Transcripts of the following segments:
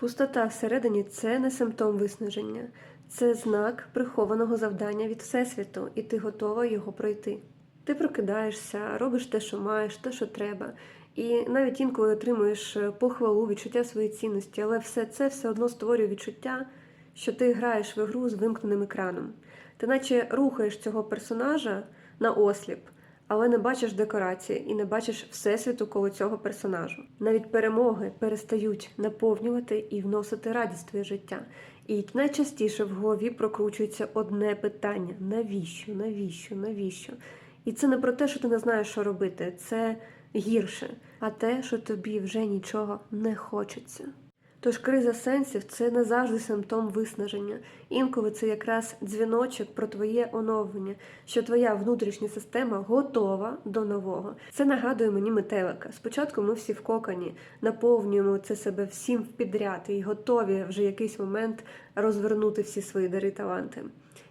Пустота всередині це не симптом виснаження, це знак прихованого завдання від Всесвіту, і ти готова його пройти. Ти прокидаєшся, робиш те, що маєш, те, що треба, і навіть інколи отримуєш е, похвалу, відчуття своєї цінності, але все це все одно створює відчуття, що ти граєш в ігру з вимкненим екраном. Ти наче рухаєш цього персонажа на осліп, але не бачиш декорації і не бачиш всесвіту коло цього персонажу. Навіть перемоги перестають наповнювати і вносити радість в твоє життя. І найчастіше в голові прокручується одне питання: навіщо, навіщо, навіщо? І це не про те, що ти не знаєш, що робити, це гірше, а те, що тобі вже нічого не хочеться. Тож криза сенсів це не завжди симптом виснаження. Інколи це якраз дзвіночок про твоє оновлення, що твоя внутрішня система готова до нового. Це нагадує мені метелика. Спочатку ми всі в кокані, наповнюємо це себе всім підряд і готові вже якийсь момент розвернути всі свої дари таланти.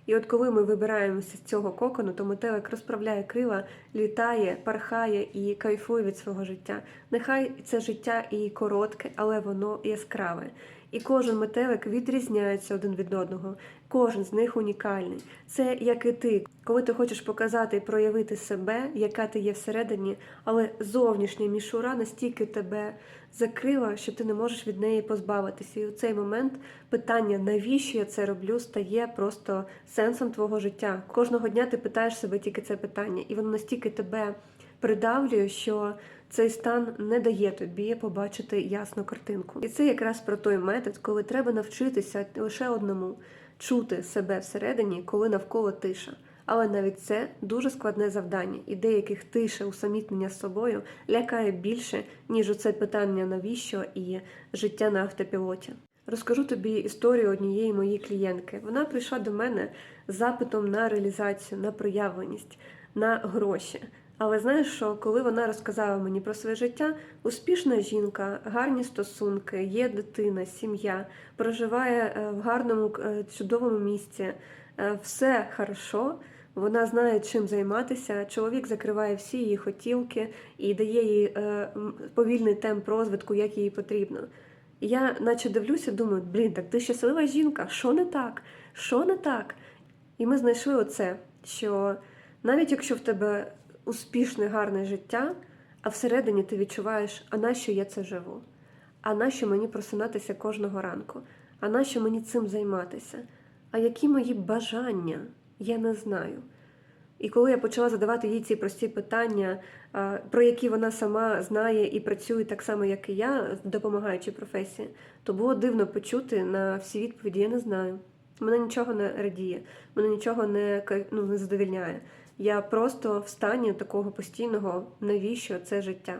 І от коли ми вибираємося з цього кокону, то метелик розправляє крила, літає, пархає і кайфує від свого життя. Нехай це життя і коротке, але воно яскраве. І кожен метелик відрізняється один від одного, кожен з них унікальний. Це як і ти, коли ти хочеш показати і проявити себе, яка ти є всередині, але зовнішня мішура настільки тебе закрила, що ти не можеш від неї позбавитися. І у цей момент питання, навіщо я це роблю, стає просто сенсом твого життя. Кожного дня ти питаєш себе тільки це питання, і воно настільки тебе придавлює, що цей стан не дає тобі побачити ясну картинку. І це якраз про той метод, коли треба навчитися лише одному чути себе всередині, коли навколо тиша. Але навіть це дуже складне завдання, і деяких тише усамітнення з собою лякає більше, ніж оце питання навіщо і життя на автопілоті. Розкажу тобі історію однієї моєї клієнтки. Вона прийшла до мене з запитом на реалізацію, на проявленість, на гроші. Але знаєш, що коли вона розказала мені про своє життя, успішна жінка, гарні стосунки, є дитина, сім'я, проживає е, в гарному, е, чудовому місці, е, все хорошо. Вона знає, чим займатися. Чоловік закриває всі її хотілки і дає їй повільний темп розвитку, як їй потрібно. Я, наче дивлюся, думаю, блін, так ти щаслива жінка, що не так? Що не так? І ми знайшли оце, що навіть якщо в тебе успішне, гарне життя, а всередині ти відчуваєш, а нащо я це живу? А нащо мені просинатися кожного ранку? А нащо мені цим займатися? А які мої бажання? Я не знаю. І коли я почала задавати їй ці прості питання, про які вона сама знає і працює так само, як і я, допомагаючи професії, то було дивно почути на всі відповіді: я не знаю. Мене нічого не радіє, мене нічого не ну, не задовільняє. Я просто в стані такого постійного, навіщо це життя.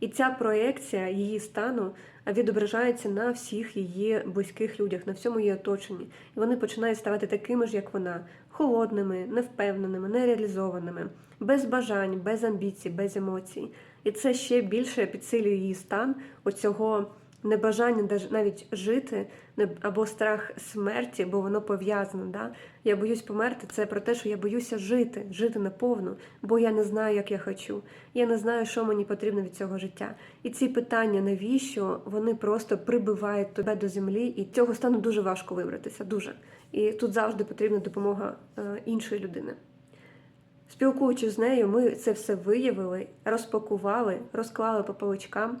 І ця проекція її стану відображається на всіх її близьких людях, на всьому її оточенні. І вони починають ставати такими ж, як вона, холодними, невпевненими, нереалізованими, без бажань, без амбіцій, без емоцій. І це ще більше підсилює її стан оцього небажання навіть жити, або страх смерті, бо воно пов'язане. Да? Я боюсь померти. Це про те, що я боюся жити, жити наповну, бо я не знаю, як я хочу. Я не знаю, що мені потрібно від цього життя. І ці питання, навіщо, вони просто прибивають тебе до землі, і цього стану дуже важко вибратися. Дуже. І тут завжди потрібна допомога е, іншої людини. Спілкуючись з нею, ми це все виявили, розпакували, розклали по поличкам.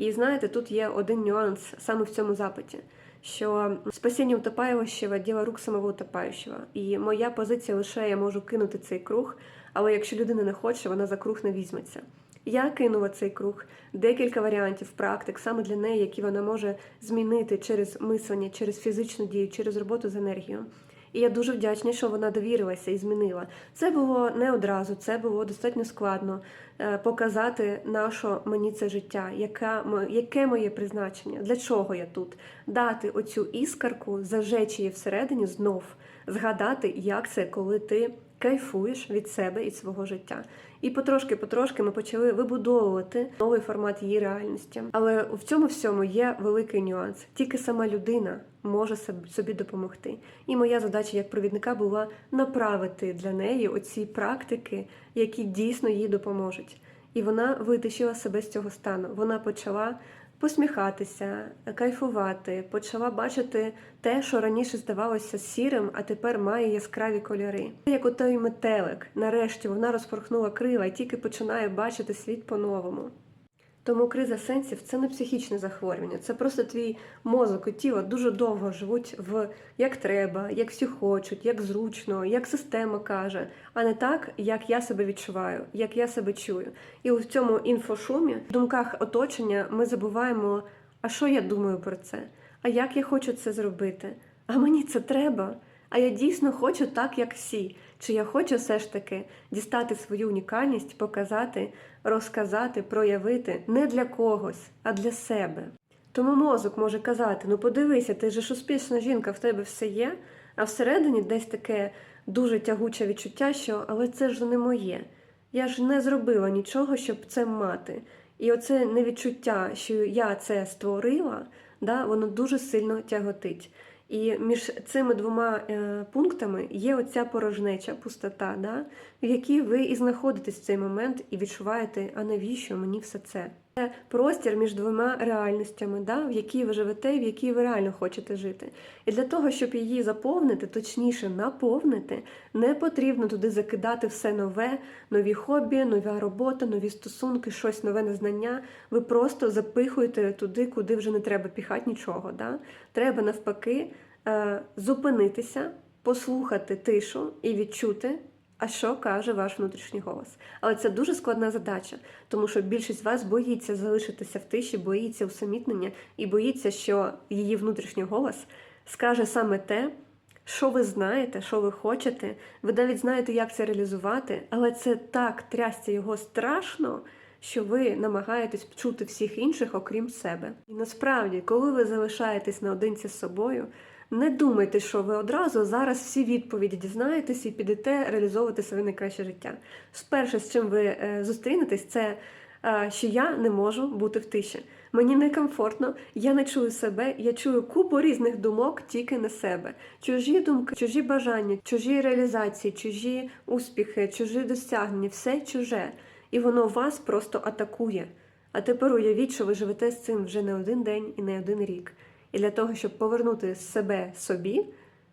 І знаєте, тут є один нюанс саме в цьому запиті, що спасіння утопаючого – діло рук самого утопаючого. І моя позиція лише я можу кинути цей круг, але якщо людина не хоче, вона за круг не візьметься. Я кинула цей круг, декілька варіантів практик саме для неї, які вона може змінити через мислення, через фізичну дію, через роботу з енергією. І я дуже вдячна, що вона довірилася і змінила. Це було не одразу, це було достатньо складно е, показати на мені це життя, яке, яке моє призначення, для чого я тут, дати оцю іскарку, зажечі її всередині, знов згадати, як це, коли ти кайфуєш від себе і свого життя. І потрошки-потрошки ми почали вибудовувати новий формат її реальності. Але в цьому всьому є великий нюанс. Тільки сама людина може собі допомогти. І моя задача як провідника була направити для неї оці практики, які дійсно їй допоможуть. І вона витащила себе з цього стану. Вона почала посміхатися, кайфувати, почала бачити те, що раніше здавалося сірим, а тепер має яскраві кольори. Як у той метелик, нарешті вона розпорхнула крила і тільки починає бачити світ по-новому. Тому криза сенсів це не психічне захворювання, це просто твій мозок і тіло дуже довго живуть в як треба, як всі хочуть, як зручно, як система каже, а не так, як я себе відчуваю, як я себе чую. І у цьому інфошумі, в думках оточення, ми забуваємо, а що я думаю про це, а як я хочу це зробити, а мені це треба. А я дійсно хочу так, як всі. Чи я хочу все ж таки дістати свою унікальність, показати, розказати, проявити не для когось, а для себе. Тому мозок може казати: ну подивися, ти же ж успішна жінка, в тебе все є, а всередині десь таке дуже тягуче відчуття, що але це ж не моє. Я ж не зробила нічого, щоб це мати. І оце невідчуття, що я це створила, да, воно дуже сильно тяготить. І між цими двома е, пунктами є оця порожнеча, пустота, да, в якій ви і знаходитесь в цей момент і відчуваєте, а навіщо мені все це? Це простір між двома реальностями, да, в якій ви живете і в якій ви реально хочете жити. І для того, щоб її заповнити, точніше наповнити, не потрібно туди закидати все нове, нові хобі, нова робота, нові стосунки, щось нове незнання. Ви просто запихуєте туди, куди вже не треба піхати нічого. Да? Треба навпаки е, зупинитися, послухати тишу і відчути. А що каже ваш внутрішній голос? Але це дуже складна задача, тому що більшість з вас боїться залишитися в тиші, боїться усамітнення і боїться, що її внутрішній голос скаже саме те, що ви знаєте, що ви хочете. Ви навіть знаєте, як це реалізувати, але це так трясся його страшно, що ви намагаєтесь чути всіх інших, окрім себе. І насправді, коли ви залишаєтесь наодинці з собою. Не думайте, що ви одразу зараз всі відповіді дізнаєтесь і підете реалізовувати своє найкраще життя. Сперше, з чим ви е, зустрінетесь, це е, що я не можу бути в тиші. Мені некомфортно, я не чую себе, я чую купу різних думок тільки на себе. Чужі думки, чужі бажання, чужі реалізації, чужі успіхи, чужі досягнення, все чуже. І воно вас просто атакує. А тепер уявіть, що ви живете з цим вже не один день і не один рік. І для того, щоб повернути себе собі,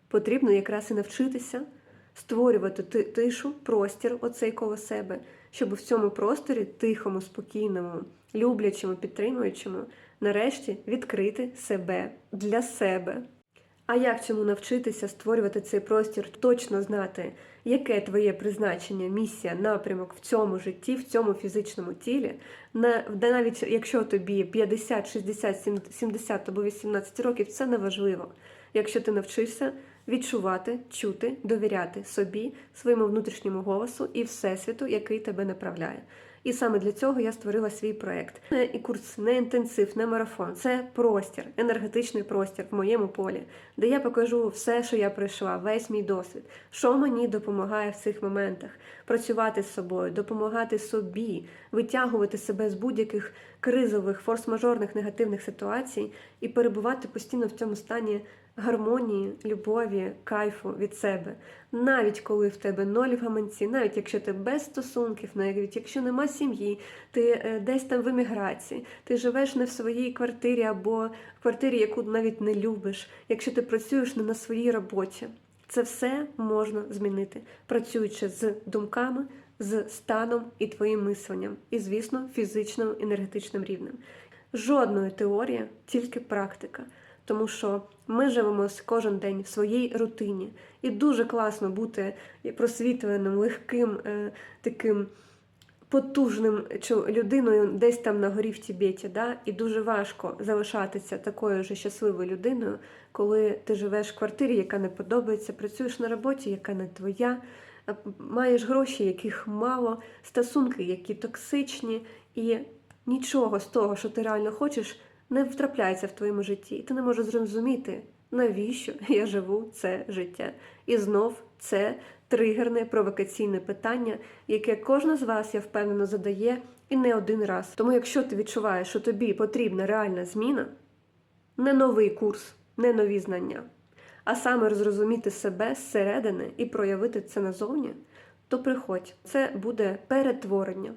потрібно якраз і навчитися створювати тишу, простір оцей коло себе, щоб в цьому просторі, тихому, спокійному, люблячому, підтримуючому, нарешті відкрити себе для себе. А як цьому навчитися створювати цей простір, точно знати, яке твоє призначення, місія, напрямок в цьому житті, в цьому фізичному тілі, навіть якщо тобі 50, 60, 70 або 18 років, це не важливо. Якщо ти навчишся відчувати, чути, довіряти собі, своєму внутрішньому голосу і всесвіту, який тебе направляє. І саме для цього я створила свій проект. Не і курс, не інтенсив, не марафон. Це простір, енергетичний простір в моєму полі, де я покажу все, що я пройшла, весь мій досвід, що мені допомагає в цих моментах, працювати з собою, допомагати собі, витягувати себе з будь-яких кризових, форс-мажорних негативних ситуацій і перебувати постійно в цьому стані гармонії, любові, кайфу від себе. Навіть коли в тебе ноль в гаманці, навіть якщо ти без стосунків, навіть якщо нема сім'ї, ти е, десь там в еміграції, ти живеш не в своїй квартирі або в квартирі, яку навіть не любиш, якщо ти працюєш не на своїй роботі. Це все можна змінити, працюючи з думками, з станом і твоїм мисленням, і, звісно, фізичним енергетичним рівнем. Жодної теорії, тільки практика тому що ми живемо кожен день в своїй рутині, і дуже класно бути просвітленим, легким, е, таким потужним людиною десь там на горі в Тібеті. Да? І дуже важко залишатися такою ж щасливою людиною, коли ти живеш в квартирі, яка не подобається, працюєш на роботі, яка не твоя. Маєш гроші, яких мало, стосунки, які токсичні, і нічого з того, що ти реально хочеш, не втрапляється в твоєму житті, і ти не можеш зрозуміти, навіщо я живу це життя. І знов це тригерне провокаційне питання, яке кожна з вас, я впевнено, задає і не один раз. Тому, якщо ти відчуваєш, що тобі потрібна реальна зміна, не новий курс, не нові знання, а саме розрозуміти себе зсередини і проявити це назовні, то приходь, це буде перетворення.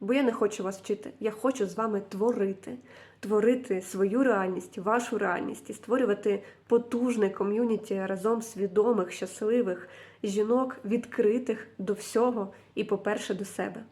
Бо я не хочу вас вчити, я хочу з вами творити творити свою реальність, вашу реальність і створювати потужне ком'юніті разом свідомих, щасливих жінок, відкритих до всього і, по-перше, до себе.